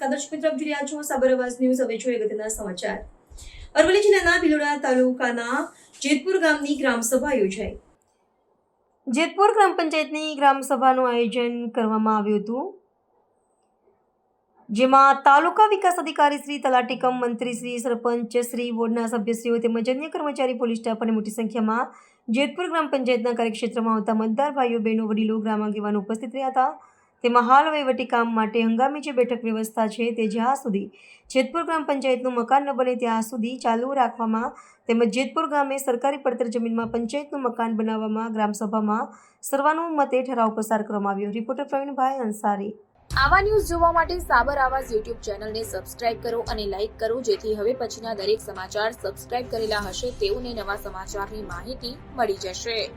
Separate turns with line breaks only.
રહ્યા છો સાબર અવાજ ન્યૂઝ. હવે જોઈએ અગત્યના સમાચાર. અરવલ્લી જિલ્લાના ભિલોડા તાલુકાના જેતપુર ગામની ગ્રામસભા યોજાઈ. જેતપુર ગ્રામ પંચાયતની ગ્રામસભાનું આયોજન કરવામાં આવ્યું હતું. જેમાં તાલુકા વિકાસ અધિકારી શ્રી તલાટીકમ મંત્રી શ્રી સરપંચ શ્રી વોર્ડના સભ્યશ્રીઓ તેમજ અન્ય કર્મચારી, પોલીસ સ્ટાફ અને મોટી સંખ્યામાં જેતપુર ગ્રામ પંચાયતના કાર્યક્ષેત્રમાં આવતા મતદાર ભાઈઓ, બહેનો, વડીલો, ગ્રામ આગેવાનો ઉપસ્થિત રહ્યા હતા. તેમાં હાલ વહીવટી કામ માટે હંગામી જે બેઠક વ્યવસ્થા છે તે જ્યાં સુધી જેતપુર ગ્રામ પંચાયતનું મકાન ન બને ત્યાં સુધી ચાલુ રાખવામાં તેમજ જેતપુર ગામે સરકારી પડતર જમીનમાં પંચાયતનું મકાન બનાવવામાં ગ્રામસભામાં સર્વાનુમતે ઠરાવ પસાર કરવામાં આવ્યો. રિપોર્ટર પ્રવીણભાઈ અંસારી.
આવા ન્યૂઝ જોવા માટે સાબર આવાજ યુટ્યુબ ચેનલને સબસ્ક્રાઇબ કરો અને લાઇક કરો, જેથી હવે પછીના દરેક સમાચાર સબસ્ક્રાઇબ કરેલા હશે તેઓને નવા સમાચારની માહિતી મળી જશે.